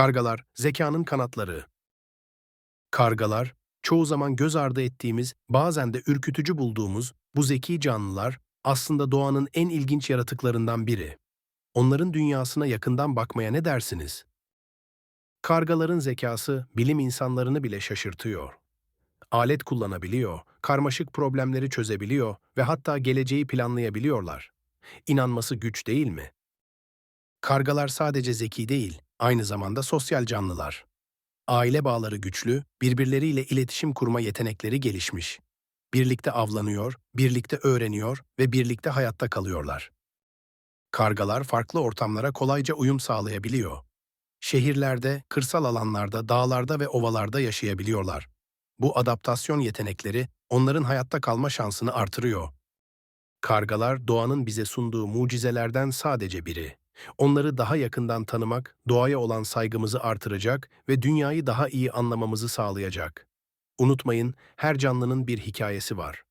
Kargalar, zekanın kanatları. Kargalar, çoğu zaman göz ardı ettiğimiz, bazen de ürkütücü bulduğumuz bu zeki canlılar aslında doğanın en ilginç yaratıklarından biri. Onların dünyasına yakından bakmaya ne dersiniz? Kargaların zekası bilim insanlarını bile şaşırtıyor. Alet kullanabiliyor, karmaşık problemleri çözebiliyor ve hatta geleceği planlayabiliyorlar. İnanması güç değil mi? Kargalar sadece zeki değil, aynı zamanda sosyal canlılar. Aile bağları güçlü, birbirleriyle iletişim kurma yetenekleri gelişmiş. Birlikte avlanıyor, birlikte öğreniyor ve birlikte hayatta kalıyorlar. Kargalar farklı ortamlara kolayca uyum sağlayabiliyor. Şehirlerde, kırsal alanlarda, dağlarda ve ovalarda yaşayabiliyorlar. Bu adaptasyon yetenekleri onların hayatta kalma şansını artırıyor. Kargalar doğanın bize sunduğu mucizelerden sadece biri. Onları daha yakından tanımak, doğaya olan saygımızı artıracak ve dünyayı daha iyi anlamamızı sağlayacak. Unutmayın, her canlının bir hikayesi var.